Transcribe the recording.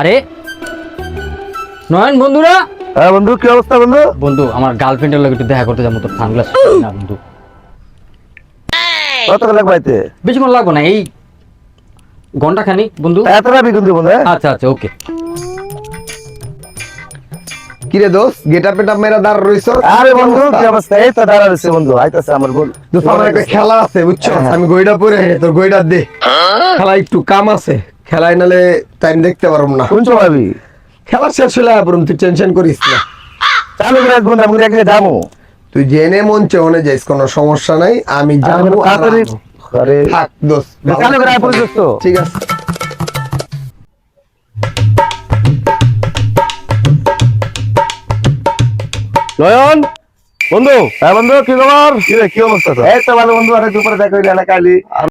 আরে নয়ন বন্ধুরা? হ্যাঁ বন্ধু কি অবস্থা বন্ধু? বন্ধু আমার গার্লফ্রেন্ডের লোক একটু দেখা করতে যাব তোর সানগ্লাস না বন্ধু। কত লাখ পাইতে বেশিক্ষণ লাগবো না এই ঘণ্টা খানিক বন্ধু। এত রাবি কিন্তু বন্ধু হ্যাঁ? আচ্ছা আচ্ছা ওকে। কিরে দোস্ত গেটা পেটা মেরা দাঁড় রইছ আরে বন্ধু কি অবস্থা? এই তো দাঁড়া রয়েছে বন্ধু আইতাছে আমার বল দোস্ত আমার একটা খেলা আছে বুঝছ? আমি গইডা পরে তোর গইডা দে। খেলা একটু কাম আছে। খেলায় নালে টাইম দেখতে পারব না। কোন ভাবি? খেলা শেষ হলে আবার তুই টেনশন করিস না। চালু করে রাখ বন্ধু আমি একদিন যাব। তুই জেনে মন চেয়ে যাইস কোনো সমস্যা নাই আমি যাব তাড়াতাড়ি। আরে থাক দোস্ত চালু করে আয় পরিচিত। ঠিক আছে। নয়ন? বন্ধু? হ্যাঁ বন্ধু কি খবর? কি রে, কি অবস্থা তো এই তো ভালো বন্ধু আরে দুপুরে দেখা হইলে এলাকা